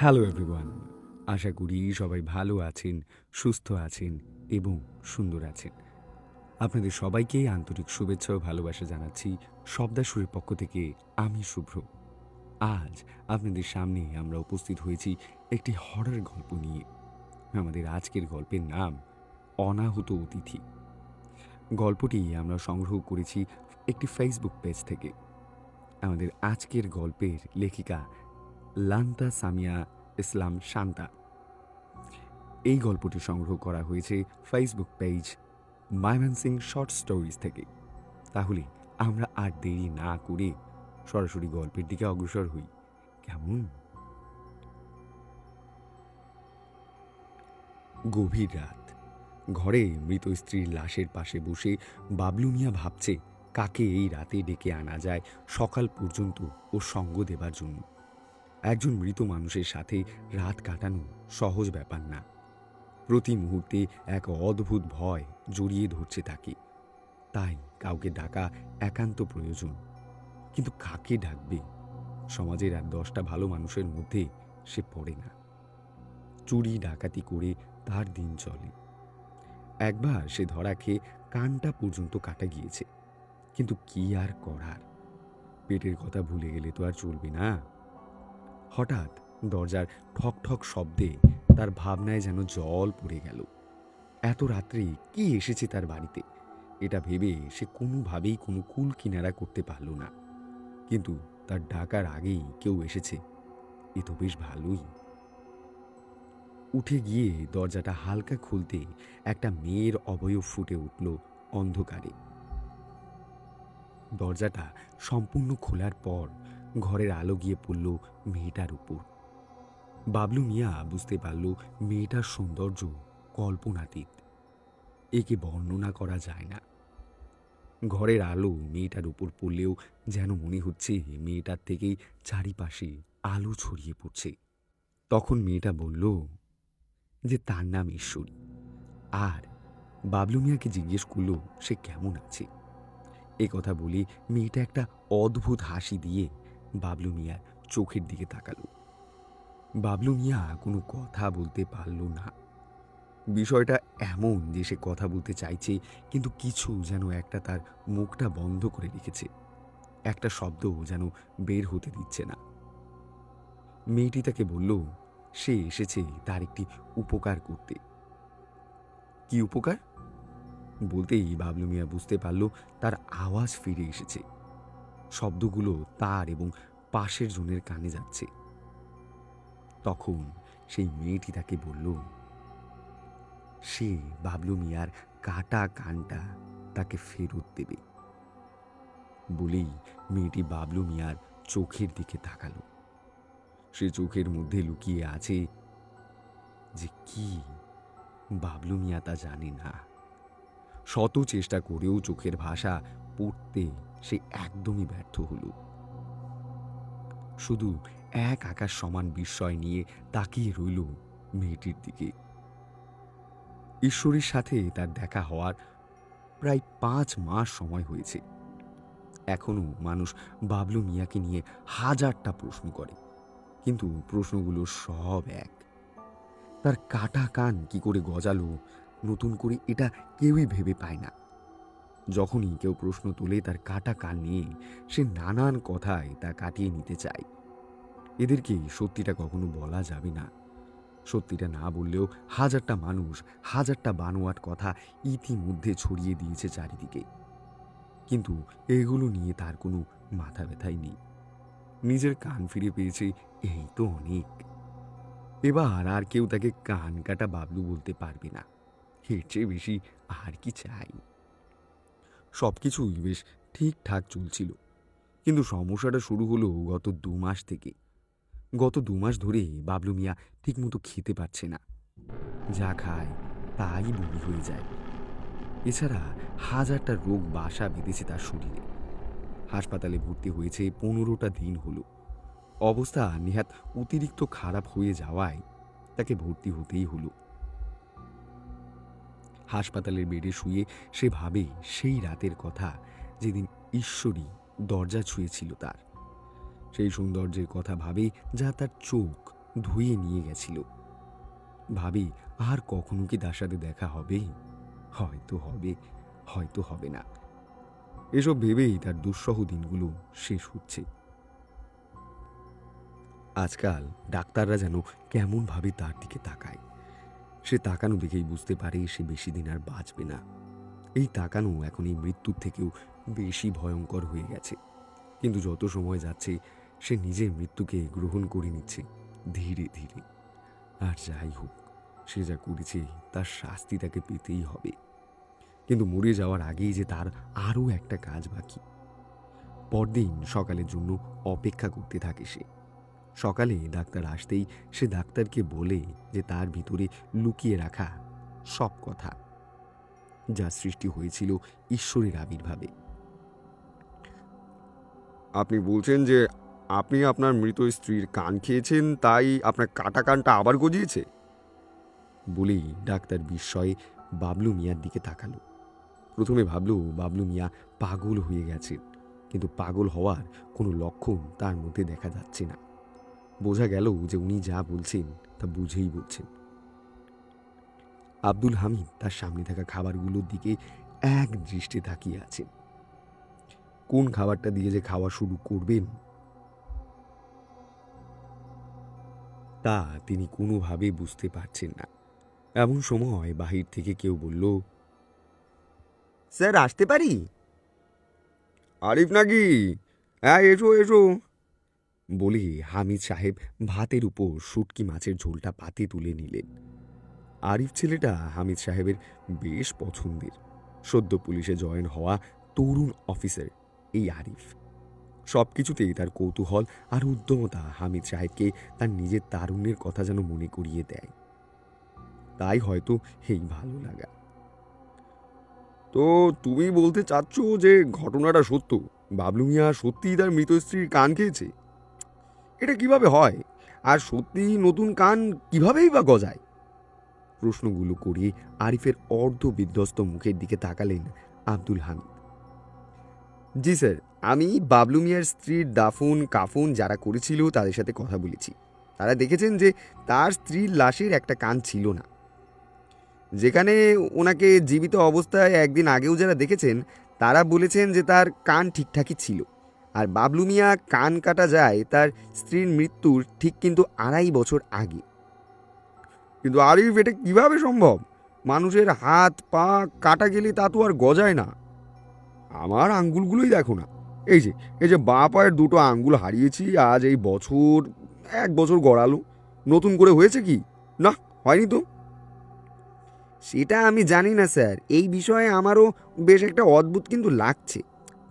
Hello everyone আশা করি সবাই ভালো আছেন, সুস্থ আছেন এবং সুন্দর আছেন। আপনাদের সবাইকে আন্তরিক শুভেচ্ছা ও ভালোবাসা জানাচ্ছি শব্দাসুরের পক্ষ থেকে আমি শুভ্র। আজ আপনাদের সামনে আমরা উপস্থিত হয়েছি একটি হরর গল্প নিয়ে। আমাদের আজকের গল্পের নাম অনাহুত অতিথি। গল্পটি আমরা সংগ্রহ করেছি একটি ফেসবুক পেজ থেকে। আমাদের আজকের গল্পের লেখিকা লান্তা সামিয়া ইসলাম শান্তা। এই গল্পটি সংগ্রহ করা হয়েছে Facebook page Mymensingh short stories থেকে। তাহলে আমরা আর দেরি না করে সরাসরি গল্পের দিকে অগ্রসর হই। কেমন? গভীর রাত। ঘরে মৃত স্ত্রীর লাশের পাশে বসে বাবলু মিয়া ভাবছে, কাকে এই রাতে ডেকে আনা যায় সকাল পর্যন্ত ও সঙ্গ দেবার জন্য। একজন মৃত মানুষের সাথে রাত কাটানো সহজ ব্যাপার না। প্রতি মুহূর্তে এক অদ্ভুত ভয় জড়িয়ে ধরছে তাকে। তাই কাউকে ডাকা একান্ত প্রয়োজন। কিন্তু কাকে ডাকবে? সমাজের আর দশটা ভালো মানুষের মধ্যে সে পড়ে না। চুরি, ডাকাতি করে তার দিন চলে। একবার সে ধরা খেয়ে কানটা পর্যন্ত কাটা গিয়েছে। কিন্তু কি আর করার? পেটের কথা ভুলে গেলে তো আর চলবে না। হঠাৎ দরজার ঠক ঠক শব্দে তার ভাবনায় যেন জল পড়ে গেল। এত রাত্রে কি এসেছে তার বাড়িতে? এটা ভেবে সে কোনোভাবেই কোনো কুল কিনারা করতে পারল না। কিন্তু তার ডাকার আগেই কেউ এসেছে। এ তো বেশ ভালোই। উঠে গিয়ে দরজাটা হালকা খুলতে একটা মেয়ের অবয়ব ফুটে উঠল অন্ধকারে। দরজাটা সম্পূর্ণ খোলার পর ঘরের আলো গিয়ে পড়ল মেয়েটার উপর। বাবলু মিয়া বুঝতে পারল মেয়েটার সৌন্দর্য কল্পনাতীত। একে বর্ণনা করা যায় না। ঘরের আলো মেয়েটার উপর পড়লেও যেন মনে হচ্ছে মেয়েটার থেকেই চারিপাশে আলো ছড়িয়ে পড়ছে। তখন মেয়েটা বলল, যে তার নাম ঈশ্বরী। আর বাবলু মিয়াকে জিজ্ঞেস করল, সে কেমন আছে? এ কথা বলে মেয়েটা একটা অদ্ভুত হাসি দিয়ে বাবলু মিয়ার চোখের দিকে তাকালো। বাবলু মিয়া কোনো কথা বলতে পারল না। বিষয়টা এমন যে সে কথা বলতে চাইছে, কিন্তু কিছু যেন একটা তার মুখটা বন্ধ করে রেখেছে। একটা শব্দ যেন বের হতে দিচ্ছে না। মেয়েটি তাকে বলল, সে এসেছে তার একটি উপকার করতে। কি উপকার? বলতেই বাবলু মিয়া বুঝতে পারল তার আওয়াজ ফিরে এসেছে। শব্দগুলো তার এবং পাশের জনের কানে যাচ্ছে। তখন সেই মেয়েটি তাকে বলল, সে বাবলু মিয়ার কাটা কানটা তাকে ফেরত দেবে। বলেই মেয়েটি বাবলু মিয়ার চোখের দিকে তাকালো। সে চোখের মধ্যে লুকিয়ে আছে যে কি বাবলু মিয়া তা জানে না। শত চেষ্টা করেও চোখের ভাষা পড়তে সে একদমই ব্যর্থ হল। শুধু এক আকাশ সমান বিস্ময় নিয়ে তাকিয়ে রইল মেয়েটির দিকে। ঈশ্বরের সাথে তার দেখা হওয়ার প্রায় পাঁচ মাস সময় হয়েছে। এখনও মানুষ বাবলু মিয়াকে নিয়ে হাজারটা প্রশ্ন করে, কিন্তু প্রশ্নগুলো সব এক। তার কাটা কান কি করে গজালো, নতুন করে এটা কেউই ভেবে পায় না। যখনই কেউ প্রশ্ন তুলে তার কাটা কান নিয়ে সে নানান কথায় তা কাটিয়ে নিতে চায়। এদেরকে সত্যিটা কখনো বলা যাবে না। সত্যিটা না বললেও হাজারটা মানুষ, হাজারটা বানোয়াট কথা ইতিমধ্যে ছড়িয়ে দিয়েছে চারিদিকে। কিন্তু এগুলো নিয়ে তার কোনো মাথা ব্যথাই নেই। নিজের কান ফিরে পেয়েছে এই তো অনেক। এবার আর কেউ তাকে কান কাটা বাবলু বলতে পারবে না। এর চেয়ে বেশি আর কি চাই। সব কিছুই বেশ ঠিকঠাক চলছিল। কিন্তু সমস্যাটা শুরু হলো গত দু মাস থেকে। গত দু মাস ধরে বাবলু মিয়া ঠিকমতো খেতে পারছে না। যা খায় তাই বমি হয়ে যায়। এছাড়া হাজারটা রোগ বাসা বেঁধেছে তার শরীরে। হাসপাতালে ভর্তি হয়েছে পনেরোটা দিন হলো। অবস্থা নেহাত অতিরিক্ত খারাপ হয়ে যাওয়ায় তাকে ভর্তি হতেই হলো। হাসপাতালের বেডে শুয়ে সে ভাবে সেই রাতের কথা যেদিন ঈশ্বরী দরজা ছুঁয়েছিল তার। সেই সৌন্দর্যের কথা ভাবে যা তার চোখ ধুয়ে নিয়ে গেছিল। ভাবি আর কখনো কি তার সাথে দেখা হবে? হয়তো হবে হয়তো হবে না। এসব ভেবেই তার দুঃসহ দিনগুলো শেষ হচ্ছে। আজকাল ডাক্তাররা যেন কেমনভাবে তার দিকে তাকায়। সে তাকানো দেখেই বুঝতে পারে সে বেশি দিন আর বাঁচবে না। এই তাকানো এখন এই মৃত্যুর থেকেও বেশি ভয়ঙ্কর হয়ে গেছে। কিন্তু যত সময় যাচ্ছে, সে নিজের মৃত্যুকে গ্রহণ করে নিচ্ছে ধীরে ধীরে। আর যাই হোক, সে যা করেছে তার শাস্তি তাকে পেতেই হবে। কিন্তু মরে যাওয়ার আগেই যে তার আরও একটা কাজ বাকি। পরদিন সকালের জন্য অপেক্ষা করতে থাকে সে। সকালে ডাক্তার আসতেই সে ডাক্তারকে বলে যে তার ভিতরে লুকিয়ে রাখা সব কথা যা সৃষ্টি হয়েছিল ঈশ্বরের আবির্ভাবে। আপনি বলছেন যে আপনি আপনার মৃত স্ত্রীর কান খেয়েছেন তাই আপনার কাটা কানটা আবার গজিয়েছে? বলেই ডাক্তার বিস্ময়ে বাবলু মিয়ার দিকে তাকালো। প্রথমে ভাবলো বাবলু মিয়া পাগল হয়ে গেছে কিন্তু পাগল হওয়ার কোনো লক্ষণ তার মধ্যে দেখা যাচ্ছে না। বোঝা গেল যে উনি যা বলছেন তা বুঝেই বলছেন। আব্দুল হামিদ তার সামনে থাকা খাবারগুলোর দিকে এক দৃষ্টে তাকিয়ে আছেন। কোন খাবারটা দিয়ে যে খাওয়া শুরু করবেন? তা তিনি কোনোভাবে বুঝতে পারছেন না। এমন সময় বাহির থেকে কেউ বলল, স্যার, আসতে পারি? আরিফ নাকি? হ্যাঁ এসো এসো। বলে হামিদ সাহেব ভাতের উপর শুটকি মাছের ঝোলটা পাতে তুলে নিলেন। আরিফ ছেলেটা হামিদ সাহেবের বেশ পছন্দের। সদ্য পুলিশে জয়েন হওয়া তরুণ অফিসার এই আরিফ। সব কিছুতেই তার কৌতূহল আর উদ্যমতা হামিদ সাহেবকে তার নিজের তারুণ্যের কথা যেন মনে করিয়ে দেয়। তাই হয়তো এই ভালো লাগা। তো তুমি বলতে চাচ্ছ যে ঘটনাটা সত্য? বাবলু মিয়া সত্যিই তার মৃত স্ত্রীর কান খেয়েছে? এটা কীভাবে হয়? আর সত্যি নতুন কান কিভাবেই বা গজায়? প্রশ্নগুলো করে আরিফের অর্ধ বিধ্বস্ত মুখের দিকে তাকালেন আব্দুল হামিদ। জি স্যার, আমি বাবলু মিয়ার স্ত্রীর দাফন, কাফন যারা করেছিল তাদের সাথে কথা বলেছি। তারা দেখেছেন যে তার স্ত্রীর লাশের একটা কান ছিল না। যেখানে ওনাকে জীবিত অবস্থায় একদিন আগেও যারা দেখেছেন, তারা বলেছেন যে তার কান ঠিকঠাকই ছিল। আর বাবলু মিয়া কান কাটা যায়, তার স্ত্রীর মৃত্যুর ঠিক কিন্তু আড়াই বছর আগে। কিন্তু আরিফ এটা কীভাবে সম্ভব? মানুষের হাত, পা কাটা গেলে তা তো আর গজায় না। আমার আঙ্গুলগুলোই দেখো না। এই যে এই যে বাঁ পায়ের দুটো আঙ্গুল হারিয়েছি, আজ এই বছর, এক বছর গড়ালো। নতুন করে হয়েছে কি? না, হয়নি তো। সেটা আমি জানি না, স্যার। এই বিষয়ে আমারও বেশ একটা অদ্ভুত কিন্তু লাগছে।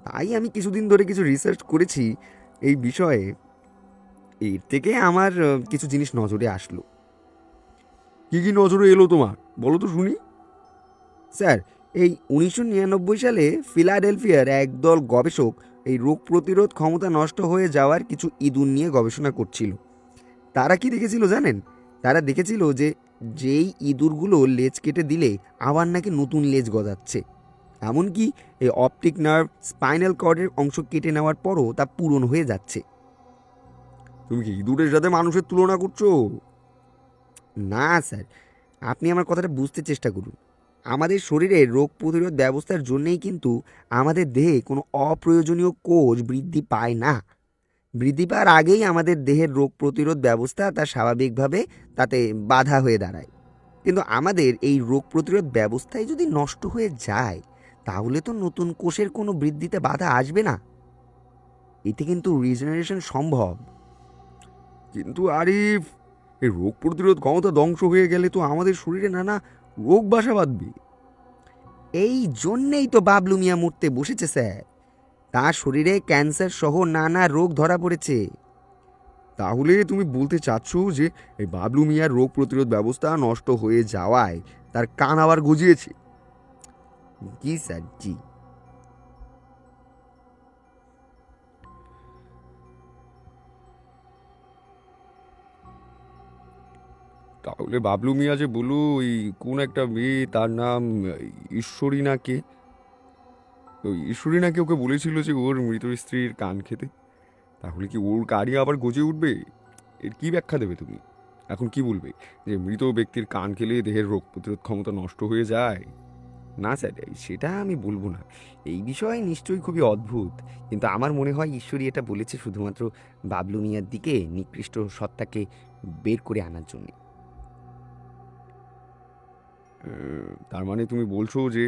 তাই আমি কিছুদিন ধরে কিছু রিসার্চ করেছি এই বিষয়ে। এর থেকে আমার কিছু জিনিস নজরে আসলো। কি কি নজরে এলো তোমার? বলো তো শুনি। স্যার, এই উনিশশো নিরানব্বই সালে ফিলাডেলফিয়ার একদল গবেষক এই রোগ প্রতিরোধ ক্ষমতা নষ্ট হয়ে যাওয়ার কিছু ইঁদুর নিয়ে গবেষণা করছিল। তারা কি দেখেছিল জানেন? তারা দেখেছিল যে, যেই ইঁদুরগুলো লেজ কেটে দিলে আবার নাকি নতুন লেজ গজাচ্ছে। এমনকি এই অপটিক নার্ভ স্পাইনাল কর্ডের অংশ কেটে নেওয়ার পরও তা পূরণ হয়ে যাচ্ছে। তুমি কি ইঁদুরের সাথে মানুষের তুলনা করছ? না স্যার। আপনি আমার কথাটা বুঝতে চেষ্টা করুন। আমাদের শরীরে রোগ প্রতিরোধ ব্যবস্থার জন্যেই কিন্তু আমাদের দেহে কোনো অপ্রয়োজনীয় কোষ বৃদ্ধি পায় না। বৃদ্ধি পাওয়ার আগেই আমাদের দেহের রোগ প্রতিরোধ ব্যবস্থা তা স্বাভাবিকভাবে তাতে বাধা হয়ে দাঁড়ায়। কিন্তু আমাদের এই রোগ প্রতিরোধ ব্যবস্থাই যদি নষ্ট হয়ে যায় তাহলে তো নতুন কোষের কোনো বৃদ্ধিতে বাধা আসবে না। এতে কিন্তু রিজেনারেশন সম্ভব। কিন্তু আরিফ এই রোগ প্রতিরোধ ক্ষমতা ধ্বংস হয়ে গেলে তো আমাদের শরীরে নানা রোগ বাসা বাঁধবে। এই জন্যেই তো বাবলু মিয়া মরতে বসেছে স্যার। তার শরীরে ক্যান্সার সহ নানা রোগ ধরা পড়েছে। তাহলে তুমি বলতে চাচ্ছ যে এই বাবলু মিয়ার রোগ প্রতিরোধ ব্যবস্থা নষ্ট হয়ে যাওয়ায় তার কান আবার গজিয়েছে। জি স্যার জি তাহলে বাবলু মিয়া যে বলল ওই কোন একটা মেয়ে, তার নাম ঈশ্বরী না কে? ওই ঈশ্বরী নাকি ওকে বলেছিল যে ওর মৃত স্ত্রীর কান খেতে? তাহলে কি ওর গাড়ি আবার গজে উঠবে? এর কি ব্যাখ্যা দেবে তুমি? এখন কি বলবে? যে মৃত ব্যক্তির কান খেলে দেহের রোগ প্রতিরোধ ক্ষমতা নষ্ট হয়ে যায়? না স্যার, সেটা আমি বলব না। এই বিষয়ে নিশ্চয়ই খুবই অদ্ভুত, কিন্তু আমার মনে হয় ঈশ্বরী এটা বলেছে শুধুমাত্র বাবলু মিয়ার দিকে নিকৃষ্ট সত্তাকে বের করে আনার জন্য। তার মানে তুমি বলছো যে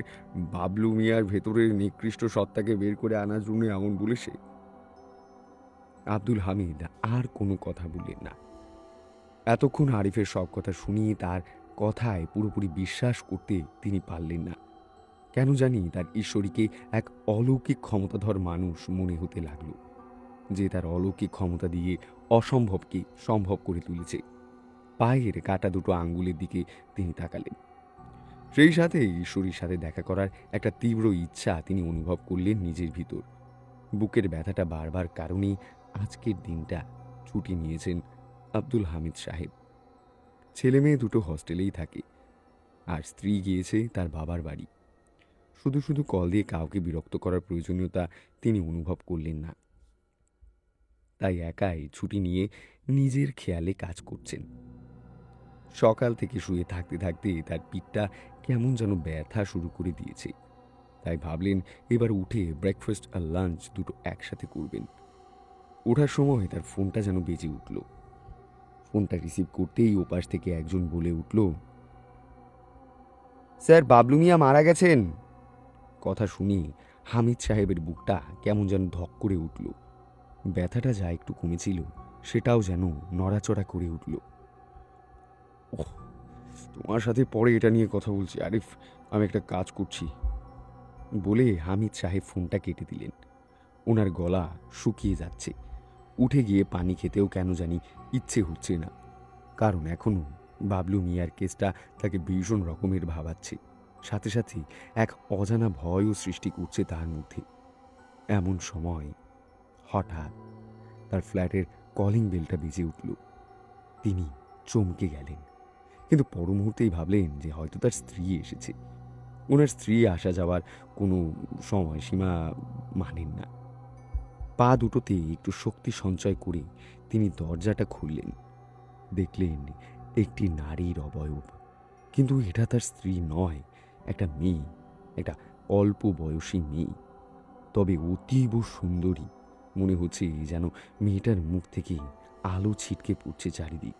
বাবলু মিয়ার ভেতরের নিকৃষ্ট সত্তাকে বের করে আনার জন্য এমন বলেছে? আব্দুল হামিদ, আর কোনো কথা বললেন না। এতক্ষণ আরিফের সব কথা শুনিয়ে তার কথায় পুরোপুরি বিশ্বাস করতে তিনি পারলেন না। কেন জানি তার ঈশ্বরীকে এক অলৌকিক ক্ষমতাধর মানুষ মনে হতে লাগল, যে তার অলৌকিক ক্ষমতা দিয়ে অসম্ভবকে সম্ভব করে তুলেছে। পায়ের কাটা দুটো আঙ্গুলের দিকে তিনি তাকালেন। সেই সাথে ঈশ্বরীর সাথে দেখা করার একটা তীব্র ইচ্ছা তিনি অনুভব করলেন নিজের ভিতর। বুকের ব্যথাটা বারবার কারণেই আজকের দিনটা ছুটি নিয়েছেন আব্দুল হামিদ সাহেব। ছেলে মেয়ে দুটো হস্টেলেই থাকে। আর স্ত্রী গিয়েছে তার বাবার বাড়ি। শুধু শুধু কল দিয়ে কাউকে বিরক্ত করার প্রয়োজনীয়তা তিনি অনুভব করলেন না। তাই একাই ছুটি নিয়ে নিজের খেয়ালে কাজ করছেন। সকাল থেকে শুয়ে থাকতে থাকতে তার পিঠটা কেমন যেন ব্যথা শুরু করে দিয়েছে। তাই ভাবলেন এবার উঠে ব্রেকফাস্ট আর লাঞ্চ দুটো একসাথে করবেন। ওঠার সময় তার ফোনটা যেন বেজে উঠল। ফোনটা রিসিভ করতেই ওপাশ থেকে একজন বলে উঠল, স্যার, বাবলু মিয়া মারা গেছেন? কথা শুনে হামিদ সাহেবের বুকটা কেমন যেন ধক করে উঠল। ব্যথাটা যা একটু কমেছিল, সেটাও যেন নড়াচড়া করে উঠল। ওহ, তোমার সাথে পরে এটা নিয়ে কথা বলছি, আরিফ। আমি একটা কাজ করছি। বলে হামিদ সাহেব ফোনটা কেটে দিলেন। ওনার গলা শুকিয়ে যাচ্ছে। উঠে গিয়ে পানি খেতেও কেন জানি ইচ্ছে হচ্ছে না। কারণ এখনও বাবলু মিয়ার কেসটা তাকে ভীষণ রকমের ভাবাচ্ছে। সাথে সাথে এক অজানা ভয়ও সৃষ্টি করছে তার মধ্যে। এমন সময় হঠাৎ তার ফ্ল্যাটের কলিং বেলটা বেজে উঠল। তিনি চমকে গেলেন, কিন্তু পর মুহূর্তেই ভাবলেন যে হয়তো তার স্ত্রী এসেছে। ওনার স্ত্রী আসা যাওয়ার কোনো সময়সীমা মানেন না। পা দুটোতে একটু শক্তি সঞ্চয় করে তিনি দরজাটা খুললেন। দেখলেন একটি নারীর অবয়ব, কিন্তু এটা তার স্ত্রী নয়। একটা মেয়ে, একটা অল্প বয়সী মেয়ে। তবে অতীব সুন্দরী। মনে হচ্ছে যেন মেয়েটার মুখ থেকে আলো ছিটকে পড়ছে চারিদিক।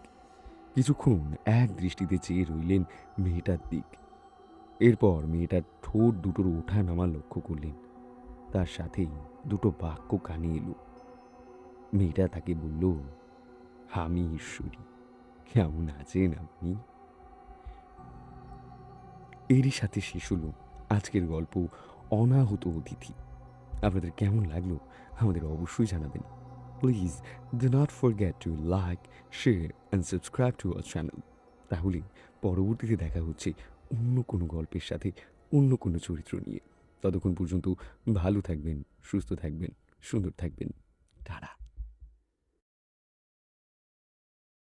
কিছুক্ষণ এক দৃষ্টিতে চেয়ে রইলেন মেয়েটার দিক। এরপর মেয়েটার ঠোঁট দুটোর ওঠা নামা লক্ষ্য করলেন। তার সাথেই দুটো বাক্য কানে এলো। মেয়েটা তাকে বলল, আমি ঈশ্বরী। কেমন আছেন আপনি? এরই সাথে শেষ হলো আজকের গল্প অনাহত অতিথি। আপনাদের কেমন লাগল আমাদের অবশ্যই জানাবেন। Please do not for forget to like share and subscribe to our channel তাহলে পরবর্তীতে দেখা হচ্ছে অন্য কোনো গল্পের সাথে অন্য কোনো চরিত্র নিয়ে। ততক্ষণ পর্যন্ত ভালো থাকবেন, সুস্থ থাকবেন, সুন্দর থাকবেন। টাটা।